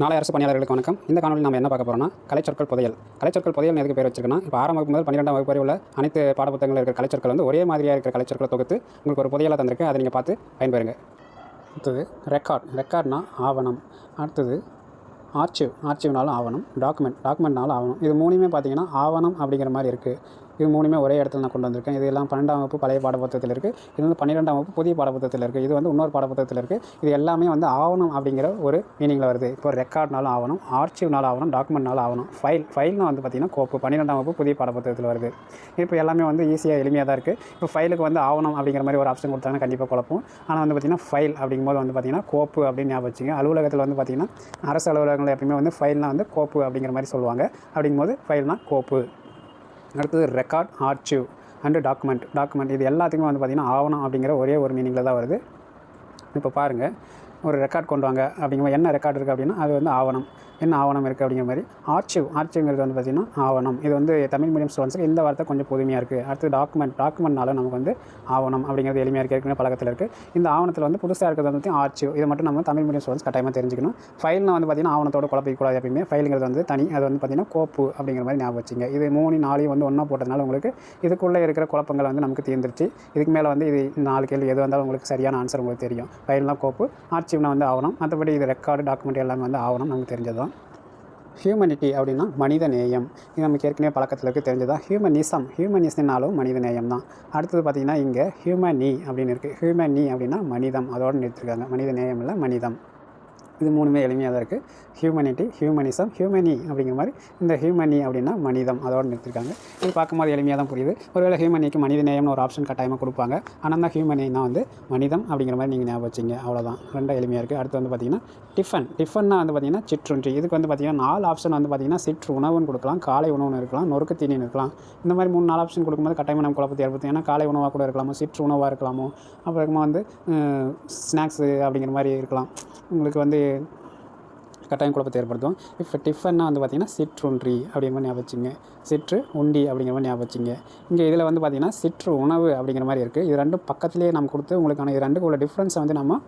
நாளை அரசு பணியாளர்களுக்கு வணக்கம். இந்த காணொலி நம்ம என்ன பார்க்க போறோம்னா கலைச்சொற்கள் புதையல். கலைச்சொற்கள் புதையல் எதுக்கு பேர் வச்சிருக்கேன்னா இப்போ ஆறாம் வகுப்பு முதல் பன்னிரெண்டாம் வகுப்பு வரை உள்ள அனைத்து பாடப்புத்தகங்கள் இருக்கிற கலைச்சொற்கள் வந்து ஒரே மாதிரியாக இருக்கிற கலைச்சொற்களை தொகுத்து உங்களுக்கு ஒரு புதையலாக தந்திருக்கு. அதை நீங்கள் பார்த்து பயன்பெறுங்க. அடுத்தது ரெக்கார்ட் ரெக்கார்ட்னா ஆவணம். அடுத்தது ஆர்ச்சிவ் ஆர்ச்சிவ்னாலும் ஆவணம். டாக்குமெண்ட் டாக்குமெண்ட்னாலும் ஆவணம். இது மூணுமே பார்த்தீங்கன்னா ஆவணம் அப்படிங்கிற மாதிரி இருக்குது இது மூணுமே ஒரே இடத்துல நான் கொண்டு வந்திருக்கேன். இது எல்லாம் பன்னெண்டாம் வகுப்பு பழைய பாடப்புத்தகத்தில் இருக்குது இது வந்து பன்னிரெண்டாம் வகுப்பு புதிய பாடப்புத்தகத்தில் இருக்குது இது வந்து இன்னொரு பாடப்புத்தகத்தில் இருக்குது இது எல்லாமே வந்து ஆவணம் அப்படிங்கிற ஒரு மீனிங்கில் வருது. இப்போ ரெக்கார்ட்னாலும் ஆவணம் ஆர்ச்சிவ்னாலும் ஆவணம் டாக்குமெண்ட்னாலும் ஆவணம் ஃபைல் ஃபைல்னால் வந்து பார்த்திங்கன்னா கோப்பு. பன்னிரெண்டாம் வகுப்பு புதிய பாடப்புத்தகத்தில் வருது. இப்போ எல்லாமே வந்து ஈஸியாக எளிமையாக தான் இருக்குது இப்போ ஃபைலுக்கு வந்து ஆவணம் அப்படிங்கிற மாதிரி ஒரு ஆப்ஷன் கொடுத்தாங்கன்னா கண்டிப்பாக குழப்பம். ஆனால் வந்து பார்த்திங்கன்னா ஃபைல் அப்படிங்கும்போது வந்து பார்த்திங்கன்னா கோப்பு அப்படின்னு ஞாபகம் வச்சுங்க. அலுவலகத்தில் வந்து பார்த்திங்கன்னா அரசு அலுவலகங்கள் எப்பயுமே வந்து ஃபைல்னால் வந்து கோப்பு அப்படிங்கிற மாதிரி சொல்லுவாங்க. அப்படிங்கும்போது ஃபைல்னால் கோப்பு. அடுத்தது record archive and document document இது எல்லாத்துக்குமே வந்து பார்த்திங்கன்னா ஆவணம் அப்படிங்கிற ஒரே ஒரு மீனிங்கில் தான் வருது. இப்போ பாருங்கள் ஒரு ரெக்கார்ட் கொண்டு வாங்க அப்படிங்கிற என்ன ரெக்கார்ட் இருக்குது அப்படின்னா அது வந்து ஆவணம். என்ன ஆவணம் இருக்குது அப்படிங்கிற மாதிரி. ஆர்ச்சிவ் ஆர்ச்சிவ்ங்கிறது வந்து பார்த்திங்கன்னா ஆவணம். இது வந்து தமிழ் மீடியம் ஸ்டூடெண்ட்ஸுக்கு இந்த வார்த்தை கொஞ்சம் புதுமையாக இருக்குது அடுத்து டாக்குமெண்ட் டாக்குமெண்ட்னால நமக்கு வந்து ஆவணம் அப்படிங்கிறது எளிமையாக இருக்குது ஏற்கனவே பழக்கத்தில் இருக்குது இந்த ஆவணத்தில் வந்து புதுசாக இருக்கிறது வந்து ஆர்ச்சிவ். இதை மட்டும் நம்ம தமிழ் மீடியம் ஸ்டூடெண்ட்ஸ் கட்டாயமாக தெரிஞ்சுக்கணும். ஃபைல்னா வந்து பார்த்திங்கன்னா ஆவணத்தோட குழப்பிக்கூடாது எப்பயுமே. ஃபைலுங்கிறது வந்து தனி அது வந்து பார்த்திங்கன்னா கோப்பு அப்படிங்கிற மாதிரி ஞாபகம் வச்சுங்க. இது மூணு நாளையும் வந்து ஒன்றா போட்டதுனால உங்களுக்கு இதுக்குள்ளே இருக்கிற குழப்பங்கள் வந்து நமக்கு தீர்ந்துருச்சு. இதுக்கு மேலே வந்து இது நாலு கேள்வி எது வந்தாலும் உங்களுக்கு சரியான ஆன்சர் உங்களுக்கு தெரியும். ஃபைல்னால் கோப்பு ஆர்ச்சிவ்னா வந்து ஆவணம். மற்றபடி இது ரெக்கார்டு டாக்குமெண்ட் எல்லாமே வந்து ஆவணம் நமக்கு தெரிஞ்சது ஹியூமனிட்டி அப்படின்னா மனித நேயம். இது நமக்கு ஏற்கனவே பழக்கத்தில் இருக்குது தெரிஞ்சதா? ஹியூமனிசம் ஹியூமனிசம்னாலும் மனித நேயம் தான் அடுத்தது பார்த்திங்கன்னா இங்கே ஹியூமனி அப்படின்னு இருக்குது ஹியூமனி அப்படின்னா மனிதம். அதோடு நிறுத்திருக்காங்க. மனித நேயம் இல்லை மனிதம். இது மூணுமே எளிமையாக தான் இருக்குது ஹியூமனிட்டி ஹியூமனிசம் ஹியூமனி அப்படிங்கிற மாதிரி இந்த ஹியூமனி அப்படின்னா மனிதம். அதோடு நிறுத்திருக்காங்க. இது பார்க்கும்போது எளிமையாக தான் புரியுது. ஒருவேளை ஹியூமனிக்கு மனித நேயம்னு ஒரு ஆப்ஷன் கட்டாயமாக கொடுப்பாங்க. ஆனால் தான் ஹியூமனினா வந்து மனிதம் அப்படிங்கிற மாதிரி நீங்கள் ஞாபகம் வச்சிங்க. அவ்வளோதான் ரெண்டாக எளிமையாக இருக்குது அடுத்து வந்து பார்த்திங்கன்னா டிஃபன் டிஃபன்னா வந்து பார்த்திங்கன்னா சிற்றுன்றி இதுக்கு வந்து பார்த்திங்கன்னா நாலு ஆப்ஷன் வந்து பார்த்திங்கன்னா சிற்று உணவுன்னு கொடுக்கலாம். காலை உணவுன்னு இருக்கலாம். நொறுக்கு தீனின்னு இருக்கலாம். இந்த மாதிரி மூணு நாலு ஆப்ஷன் கொடுக்கும்போது கட்டாயமாக நம்ம குழப்பத்தை ஏற்படுத்தும். ஏன்னா காலை உணவாக கூட இருக்கலாமோ சிற்று உணவாக இருக்கலாமோ அப்புறமா வந்து ஸ்நாக்ஸு அப்படிங்கிற மாதிரி இருக்கலாம். உங்களுக்கு வந்து கட்டாயம் குழப்பத்தை ஏற்படுத்தும். இப்போ டிஃபன்னா வந்து பார்த்திங்கன்னா சிற்றுன்றி அப்படிங்கிற மாதிரி ஞாபகம் வச்சுங்க சிற்று உண்டி அப்படிங்கிற மாதிரி ஞாபகம் வச்சுங்க இங்கே இதில் வந்து பார்த்திங்கன்னா சிற்று உணவு அப்படிங்கிற மாதிரி இருக்குது இது ரெண்டும் பக்கத்துலேயே நம்ம கொடுத்து உங்களுக்கான இது ரெண்டுக்கு உள்ள டிஃப்ரென்ஸை வந்து நம்ம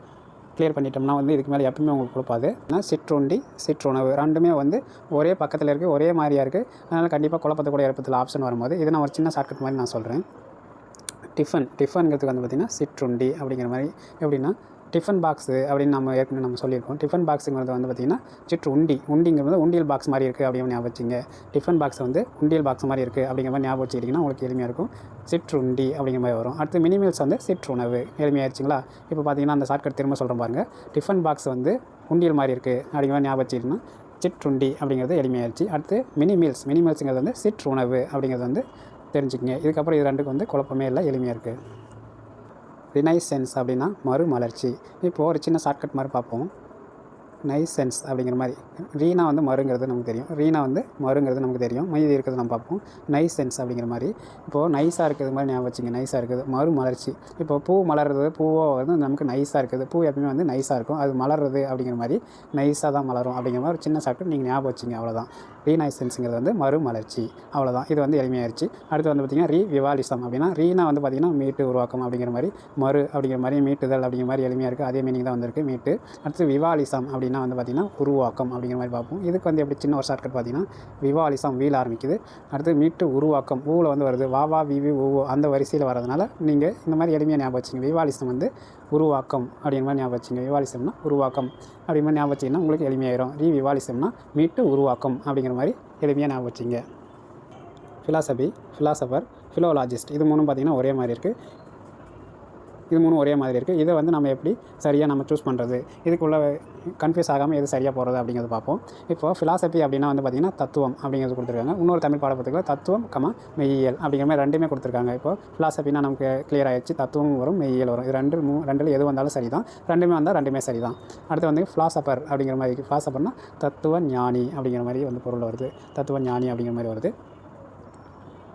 கிளியர் பண்ணிட்டோம்னா வந்து இதுக்கு மேலே எப்பவுமே உங்களுக்கு கொடுப்பாது. ஆனால் சிற்றுண்டி சிற்றுணவு ரெண்டுமே வந்து ஒரே பக்கத்தில் இருக்குது ஒரே மாதிரியாக இருக்குது அதனால் கண்டிப்பாக குழப்பத்தை கூட ஏற்படுத்தல ஆப்ஷன் வரும்போது இதை நான் ஒரு சின்ன ஷார்ட்கட் மாதிரி நான் சொல்கிறேன் டிஃபன் டிஃபனுங்கிறதுக்கு வந்து பார்த்திங்கன்னா சிற்றுண்டி அப்படிங்கிற மாதிரி எப்படின்னா டிஃபன் பாக்ஸு அப்படின்னு நம்ம ஏற்கனவே நம்ம சொல்லியிருக்கோம். டிஃபன் பாக்ஸுங்கிறது வந்து பார்த்திங்கன்னா சிற்று உண்டி. உண்டிங்கிறது உண்டியல் பாக்ஸ் மாதிரி இருக்குது அப்படின்னு ஞாபகம் வச்சிங்க. டிஃபன் பாக்ஸ் வந்து உண்டியல் பாக்ஸ் மாதிரி இருக்குது அப்படிங்கிற மாதிரி ஞாபகம் வச்சுக்கிட்டிங்கன்னா உங்களுக்கு எளிமையாக இருக்கும். சிற்றுண்டி அப்படிங்கிற மாதிரி வரும். அடுத்து மினிமல்ஸ் வந்து சிற்றுணவு எளிமையாகிடுச்சிங்களா இப்போ பார்த்தீங்கன்னா அந்த ஷார்ட்கட் திரும்ப சொல்கிறேன் பாருங்கள் டிஃபன் பாக்ஸ் வந்து உண்டியல் மாதிரி இருக்குது அப்படிங்கிற மாதிரி ஞாபகம் வச்சுக்கிட்டிங்கன்னா சிற்றுண்டி அப்படிங்கிறது எளிமையாகிடுச்சு அடுத்து மினி மீல்ஸ் மினி மீல்ஸுங்கிறது வந்து சிற்றுணவு அப்படிங்கிறது வந்து தெரிஞ்சுக்கங்க. இதுக்கப்புறம் இது ரெண்டுக்கு வந்து குழப்பமே இல்லை எளிமையாக இருக்குது ரினைசென்ஸ் அப்படின்னா மறுமலர்ச்சி. இப்போது ஒரு சின்ன ஷார்ட்கட் மாதிரி பார்ப்போம். நைசென்ஸ் அப்படிங்கிற மாதிரி. ரீனா வந்து மருங்கிறது நமக்கு தெரியும். ரீனா வந்து மருங்கிறது நமக்கு தெரியும். மீதி இருக்கிறது நம்ம பார்ப்போம். நைசென்ஸ் அப்படிங்கிற மாதிரி. இப்போது நைஸாக இருக்கிறது மாதிரி ஞாபகம் வச்சுங்க. நைஸாக இருக்குது. மறு மலர்ச்சி இப்போ பூ மலர்றது பூவோ வந்து நமக்கு நைஸாக இருக்குது. பூ எப்பயுமே வந்து நைஸாக இருக்கும். அது மலர்றது அப்படிங்கிற மாதிரி நைஸாக தான் மலரும் அப்படிங்கிற மாதிரி ஒரு சின்ன ஷார்ட்கட் நீங்கள் ஞாபகம் வச்சுங்க. அவ்வளோதான் ரீனைசென்ஸுங்கிறது வந்து மறுமலர்ச்சி. அவ்வளோதான் இது வந்து எளிமையாயிருச்சு. அடுத்து வந்து பார்த்திங்கன்னா ரீ விவாலிசம் அப்படின்னா ரீனா வந்து பார்த்திங்கன்னா மீட்டு உருவாக்கம் அப்படிங்கிற மாதிரி மறு அப்படிங்கிற மாதிரி மீட்டுதல் அப்படிங்கிற மாதிரி எளிமையாக இருக்குது அதே மீனிங் தான் வந்திருக்கு மீட்டு. அடுத்து விவாலிசம் அப்படின்னா வந்து பார்த்திங்கன்னா உருவாக்கம் அப்படிங்கிற மாதிரி பார்ப்போம். இதுக்கு வந்து எப்படி சின்ன ஒரு ஷார்ட்கட் பார்த்திங்கன்னா விவாலிசம் வீல் ஆரம்பிக்குது. அடுத்து மீட்டு உருவாக்கம் ஊவில் வந்து வருது. வா வா வி வி ஊ அந்த வரிசையில் வரதுனால நீங்கள் இந்த மாதிரி எளிமையாக ஞாபகம் வச்சுங்க விவாலிசம் வந்து உருவாக்கம் அப்படிங்கிற மாதிரி ஞாபகம் வச்சுங்க. விவாலிசம்னா உருவாக்கம் அப்படிங்கிற மாதிரி ஞாபகம் வச்சிங்கன்னா உங்களுக்கு எளிமையாயிரும். ரீ விவாலிசம்னா மீட்டு உருவாக்கம் அப்படிங்கிற மாதிரி எளிமையாக ஞாபகம் வச்சிங்க. ஃபிலாசபி ஃபிலாசபர் ஃபிலோலாஜிஸ்ட் இது மூணும் பார்த்திங்கன்னா ஒரே மாதிரி இருக்குது இது மூணும் ஒரே மாதிரி இருக்குது இதை வந்து நம்ம எப்படி சரியாக நம்ம சூஸ் பண்ணுறது இதுக்குள்ள கன்ஃபியூஸ் ஆகாமல் எது சரியாக போகிறது அப்படிங்கிறது பார்ப்போம். இப்போ ஃபிலாசபி அப்படின்னா வந்து பார்த்திங்கன்னா தத்துவம் அப்படிங்கிறது கொடுத்துருக்காங்க. இன்னொரு தமிழ் பாடப்புத்தகத்தில் தத்துவம் கம மெய்யியல் அப்படிங்கிற மாதிரி ரெண்டுமே கொடுத்துருக்காங்க. இப்போ ஃபிலாசபினா நமக்கு கிளியர் ஆகிடுச்சு தத்துவம் வரும் மெய்யியல் வரும். இது ரெண்டு மூ ரெண்டில் எது வந்தாலும் சரி தான் ரெண்டுமே வந்தால் ரெண்டுமே சரி தான் அடுத்து வந்து ஃபிலாசபர் அப்படிங்கிற மாதிரி ஃபிலாசபர்னால் தத்துவ ஞானி அப்படிங்கிற மாதிரி வந்து பொருள் வருது. தத்துவ ஞானி அப்படிங்கிற மாதிரி வருது.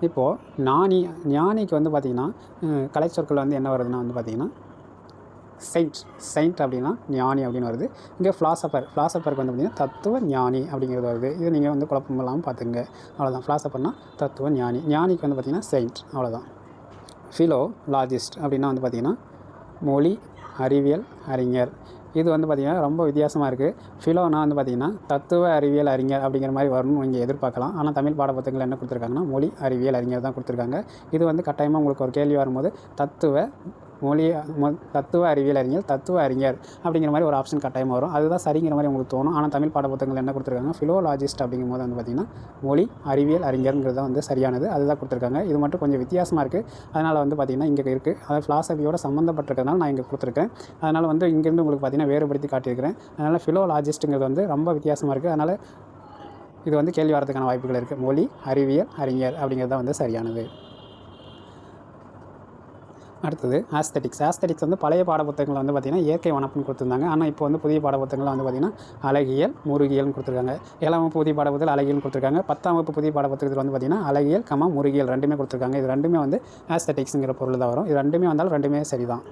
இப்போது ஞானி ஞானிக்கு வந்து பார்த்திங்கன்னா கலைச்சொற்கள் வந்து என்ன வருதுன்னா வந்து பார்த்திங்கன்னா செயின்ட் செயின்ட் அப்படின்னா ஞானி அப்படின்னு வருது. இங்கே ஃபிலாசபர் ஃபிலாசபருக்கு வந்து பார்த்திங்கன்னா தத்துவ ஞானி அப்படிங்கிறது வருது. இது நீங்கள் வந்து குழப்பம் இல்லாமல் பார்த்துங்க அவ்வளோதான் ஃபிலாசபர்னா தத்துவ ஞானி. ஞானிக்கு வந்து பார்த்திங்கன்னா செயின்ட் அவ்வளோதான் ஃபிலோ லாஜிஸ்ட் அப்படின்னா வந்து பார்த்திங்கன்னா மொழி அறிவியல் அறிஞர். இது வந்து பார்த்திங்கன்னா ரொம்ப வித்தியாசமாக இருக்குது ஃபிலோனா வந்து பார்த்திங்கன்னா தத்துவ அறிவியல் அறிஞர் அப்படிங்கிற மாதிரி வரணும்னு நீங்கள் எதிர்பார்க்கலாம். ஆனால் தமிழ் பாடப்புத்தகங்கள் என்ன கொடுத்துருக்காங்கன்னா மொழி அறிவியல் அறிஞர் தான் கொடுத்துருக்காங்க. இது வந்து கட்டாயமாக உங்களுக்கு ஒரு கேள்வி வரும்போது தத்துவ மொழி மொ- தத்துவ அறிவியல் அறிஞர் தத்துவ அறிஞர் அப்படிங்கிற மாதிரி ஒரு ஆப்ஷன் கட்டாயமாக வரும். அதுதான் சரிங்கிற மாதிரி உங்களுக்கு தோணும். ஆனால் தமிழ் பாடப்புத்தகங்கள் என்ன கொடுத்துருக்காங்க ஃபிலோலாஜிஸ்ட் அப்படிங்கும் போது வந்து பார்த்திங்கன்னா மொழி அறிவியல் அறிஞருங்கிறது தான் வந்து சரியானது. அதுதான் கொடுத்துருக்காங்க. இது மட்டும் கொஞ்சம் வித்தியாசமாக இருக்குது அதனால் வந்து பார்த்திங்கன்னா இங்கே இருக்குது அதாவது ஃபிலாசபியோட சம்மந்தப்பட்டிருக்கிறதுனால நான் இங்கே கொடுத்துருக்கேன் அதனால் வந்து இங்கேருந்து உங்களுக்கு பார்த்திங்கன்னா வேறுபடுத்தி காட்டியிருக்கிறேன். அதனால் ஃபிலோலாஜிஸ்ட்டுங்கிறது வந்து ரொம்ப வித்தியாசமாக இருக்குது அதனால் இது வந்து கேள்வி வரதுக்கான வாய்ப்புகள் இருக்குது மொழி அறிவியல் அறிஞர் அப்படிங்கிறது தான் வந்து சரியானது. அடுத்தது ஆஸ்தட்டிக்ஸ் ஆஸ்தட்டிக்ஸ் வந்து பழைய பாடப்புத்தகங்கள் வந்து பார்த்திங்கன்னா இயற்கை வனப்புன்னு கொடுத்துருந்தாங்க. ஆனால் இப்போ வந்து புதிய பாடப்புத்தகங்கள் வந்து பார்த்திங்கன்னா அழகியல் முருகியல்னு கொடுத்துருக்காங்க. ஏழாம் வகுப்பு புதிய பாடப்புத்தகத்தில் அழகியல்னு கொடுத்துருக்காங்க. பத்தாம் வகுப்பு புதிய பாடப்புத்தகத்தில் வந்து பார்த்திங்கன்னா அழகியல் கமா முருகியல் ரெண்டுமே கொடுத்துருக்காங்க. இது ரெண்டுமே வந்து ஆஸ்தட்டிக்ஸுங்கிற பொருள் தான் வரும். இது ரெண்டுமே வந்தாலும் ரெண்டுமே சரி தான்